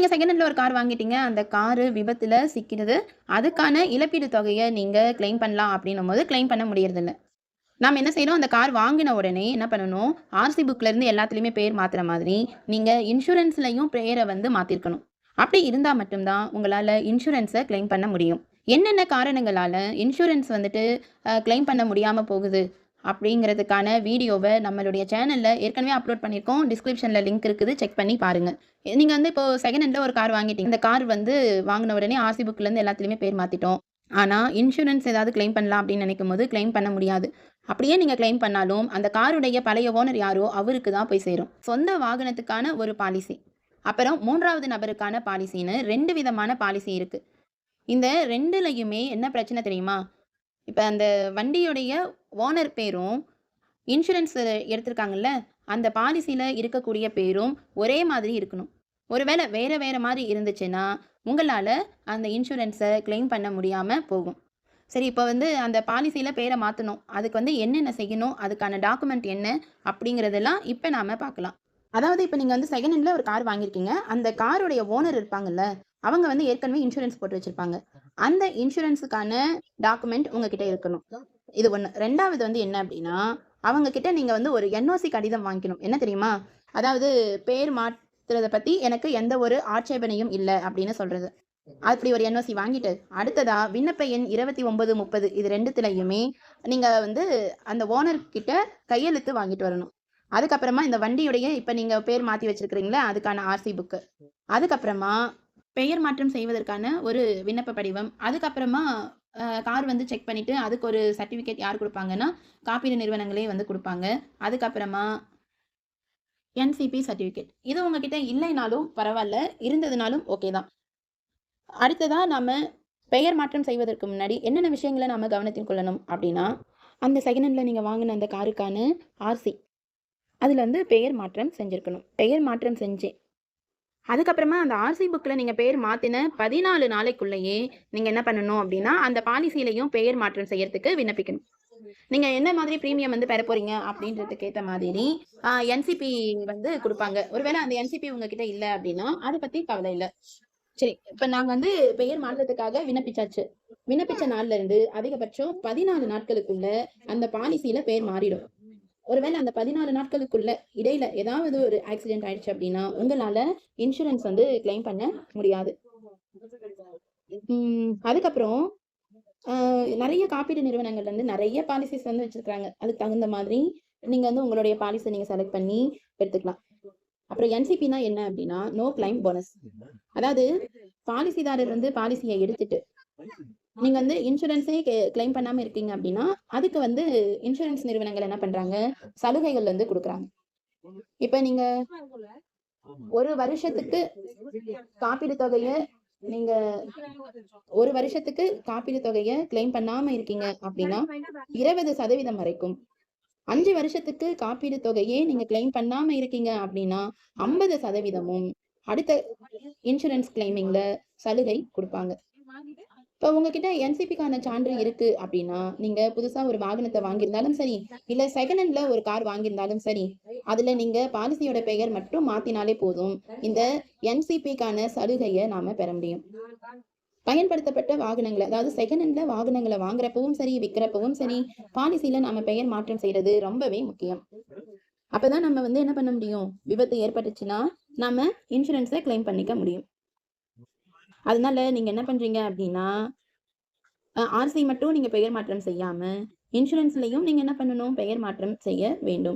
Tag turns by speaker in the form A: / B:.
A: நீங்கள் second handle ஒரு car வாங்கிட்டீங்க அந்த காரு விபத்தில் சிக்கினது அதுக்கான இழப்பீடு தொகையை நீங்கள் கிளைம் பண்ணலாம் அப்படின்னும் போது க்ளைம் பண்ண முடியறதில்ல. நாம் என்ன செய்யணும் அந்த கார் வாங்கின உடனே என்ன பண்ணணும்? ஆர்சி புக்லேருந்து எல்லாத்துலேயுமே பேர் மாற்றுற மாதிரி நீங்கள் இன்சூரன்ஸ்லையும் பேரை வந்து மாற்றிருக்கணும் அப்படி இருந்தால் மட்டும்தான் உங்களால் இன்சூரன்ஸை க்ளைம் பண்ண முடியும். என்னென்ன காரணங்களால் இன்சூரன்ஸ் வந்துட்டு க்ளைம் பண்ண முடியாமல் போகுது? அப்படிங்கிறதுக்கான வீடியோவை நம்மளுடைய சேனலில் ஏற்கனவே அப்லோட் பண்ணியிருக்கோம். டிஸ்கிரிப்ஷனில் லிங்க் இருக்குது. செக் பண்ணி பாருங்கள் நீங்கள் வந்து இப்போ செகண்ட் ஹேண்டில் ஒரு கார் வாங்கிட்டீங்க. இந்த கார் வந்து வாங்கின உடனே ஆர்சி புக்லேருந்து எல்லாத்துலேயுமே பேர் மாற்றிட்டோம் ஆனால் இன்சூரன்ஸ் ஏதாவது கிளைம் பண்ணலாம் அப்படின்னு நினைக்கும் போது க்ளைம் பண்ண முடியாது. அப்படியே நீங்கள் க்ளைம் பண்ணாலும் அந்த காருடைய பழைய ஓனர் யாரோ அவருக்கு தான் போய் சேரும். சொந்த வாகனத்துக்கான ஒரு பாலிசி அப்புறம் மூன்றாவது நபருக்கான பாலிசின்னு ரெண்டு விதமான பாலிசி இருக்குது இந்த ரெண்டுலையுமே என்ன பிரச்சனை தெரியுமா? இப்போ அந்த வண்டியுடைய ஓனர் பேரும் இன்சூரன்ஸ் எடுத்திருக்காங்கல்ல அந்த பாலிசியில் இருக்கக்கூடிய பேரும் ஒரே மாதிரி இருக்கணும். ஒருவேளை வேறு வேறு மாதிரி இருந்துச்சுன்னா உங்களால் அந்த இன்சூரன்ஸை க்ளைம் பண்ண முடியாமல் போகும். சரி இப்போ வந்து அந்த பாலிசியில் பேரை மாற்றணும் அதுக்கு வந்து என்னென்ன செய்யணும்? அதுக்கான டாக்குமெண்ட் என்ன? அப்படிங்கிறதெல்லாம் இப்போ நாம் பார்க்கலாம். அதாவது இப்போ நீங்கள் வந்து செகண்ட் ஹேண்டில் ஒரு கார் வாங்கியிருக்கீங்க. அந்த காருடைய ஓனர் இருப்பாங்கல்ல அவங்க வந்து ஏற்கனவே இன்சூரன்ஸ் போட்டு வச்சுருப்பாங்க. அந்த இன்சூரன்ஸுக்கான டாக்குமெண்ட் உங்ககிட்ட இருக்கணும். இது ஒன்று ரெண்டாவது வந்து என்ன அப்படின்னா அவங்க கிட்ட நீங்கள் வந்து ஒரு என்ஓசி கடிதம் வாங்கிக்கணும். என்ன தெரியுமா? அதாவது பேர் மாற்றுறதை பற்றி எனக்கு எந்த ஒரு ஆட்சேபனையும் இல்லை அப்படின்னு சொல்கிறது அப்படி ஒரு என்ஓசி வாங்கிட்டு அடுத்ததா விண்ணப்ப எண் இருபத்தி ஒன்பது முப்பது. இது ரெண்டுத்துலையுமே நீங்கள் வந்து அந்த ஓனர்கிட்ட கையெழுத்து வாங்கிட்டு வரணும். அதுக்கப்புறமா இந்த வண்டியுடைய இப்போ நீங்கள் பேர் மாற்றி வச்சிருக்கிறீங்களா அதுக்கான ஆர்சி புக்கு அதுக்கப்புறமா பெயர் மாற்றம் செய்வதற்கான ஒரு விண்ணப்ப படிவம். அதுக்கப்புறமா கார் வந்து செக் பண்ணிவிட்டு அதுக்கு ஒரு சர்டிஃபிகேட் யார் கொடுப்பாங்கன்னா காப்பீடு நிறுவனங்களே வந்து கொடுப்பாங்க. அதுக்கப்புறமா என்சிபி சர்டிஃபிகேட். இது உங்ககிட்ட இல்லைனாலும் பரவாயில்ல இருந்ததுனாலும் ஓகே தான். அடுத்ததாக நம்ம பெயர் மாற்றம் செய்வதற்கு முன்னாடி என்னென்ன விஷயங்களை நாம் கவனத்தில் கொள்ளணும் அப்படின்னா அந்த செகண்ட் ஹேண்டில் நீங்கள் வாங்கின அந்த காருக்கான ஆர்சி அதில் வந்து பெயர் மாற்றம் செஞ்சுருக்கணும். பெயர் மாற்றம் செஞ்சேன் அதுக்கப்புறமா அந்த ஆர்சி புக்கில் நீங்கள் பெயர் மாற்றின பதினாலு நாளைக்குள்ளேயே நீங்கள் என்ன பண்ணணும் அப்படின்னா அந்த பாலிசியிலையும் பெயர் மாற்றம் செய்யறதுக்கு விண்ணப்பிக்கணும். நீங்கள் என்ன மாதிரி ப்ரீமியம் வந்து பெற போகிறீங்க அப்படின்றதுக்கு ஏற்ற மாதிரி என்சிபி வந்து கொடுப்பாங்க. ஒருவேளை அந்த என்சிபி உங்ககிட்ட இல்லை அப்படின்னா அதை பற்றி கவலை இல்லை. சரி இப்போ நாங்கள் வந்து பெயர் மாற்றத்துக்காக விண்ணப்பிச்சாச்சு. விண்ணப்பிச்ச நாள்ல இருந்து அதிகபட்சம் பதினாலு நாட்களுக்குள்ள அந்த பாலிசியில பெயர் மாறிடும். ஒருவேளை அந்த பதினாலு நாட்களுக்குள்ள இடையில ஏதாவது ஒரு ஆக்சிடென்ட் ஆயிடுச்சு அப்படின்னா உங்களால இன்சூரன்ஸ் வந்து கிளைம் பண்ண முடியாது. அதுக்கப்புறம் நிறைய காப்பீடு நிறுவனங்கள் வந்து நிறைய பாலிசிஸ் வந்து வச்சிருக்காங்க அதுக்கு தகுந்த மாதிரி நீங்க வந்து உங்களுடைய பாலிசி நீங்க செலக்ட் பண்ணி எடுத்துக்கலாம். அப்புறம் என்சிபினா என்ன அப்படின்னா நோ கிளைம் போனஸ் அதாவது பாலிசிதாரர் வந்து பாலிசியை எடுத்துட்டு நீங்க வந்து இன்சூரன்ஸே கிளைம் பண்ணாம இருக்கீங்க அப்படின்னா அதுக்கு வந்து இன்சூரன்ஸ் நிறுவனங்கள் என்ன பண்றாங்க? சலுகைகள் வந்து கொடுக்குறாங்க. இப்ப நீங்க ஒரு வருஷத்துக்கு காப்பீடு தொகையை நீங்க ஒரு வருஷத்துக்கு காப்பீடு தொகையை கிளைம் பண்ணாம இருக்கீங்க அப்படின்னா இருபது சதவீதம் வரைக்கும் அஞ்சு வருஷத்துக்கு காப்பீடு தொகையே நீங்க கிளைம் பண்ணாம இருக்கீங்க அப்படின்னா ஐம்பது சதவீதமும் அடுத்த இன்சூரன்ஸ் கிளைமிங்ல சலுகை கொடுப்பாங்க. இப்போ உங்ககிட்ட என்சிபிக்கான சான்று இருக்கு அப்படின்னா நீங்க புதுசா ஒரு வாகனத்தை வாங்கியிருந்தாலும் சரி இல்ல செகண்ட் ஹேண்ட்ல ஒரு கார் வாங்கியிருந்தாலும் சரி அதுல நீங்க பாலிசியோட பெயர் மட்டும் மாத்தினாலே போதும். இந்த என்சிபிக்கான சலுகையை நாம பெற முடியும். பயன்படுத்தப்பட்ட வாகனங்களை அதாவது செகண்ட் ஹேண்ட்ல வாகனங்களை வாங்குறப்பவும் சரி விற்கிறப்பவும் சரி பாலிசியில நாம பெயர் மாற்றம் செய்யறது ரொம்பவே முக்கியம். அப்பதான் நம்ம வந்து என்ன பண்ண முடியும்? விபத்து ஏற்பட்டுச்சுன்னா நம்ம இன்சூரன்ஸை கிளைம் பண்ணிக்க முடியும். அதனால நீங்க என்ன பண்றீங்க அப்படின்னா ஆர்சி மட்டும் நீங்க பெயர் மாற்றம் செய்யாம இன்சூரன்ஸ்லயும் நீங்க என்ன பண்ணணும்? பெயர் மாற்றம் செய்ய வேண்டும்.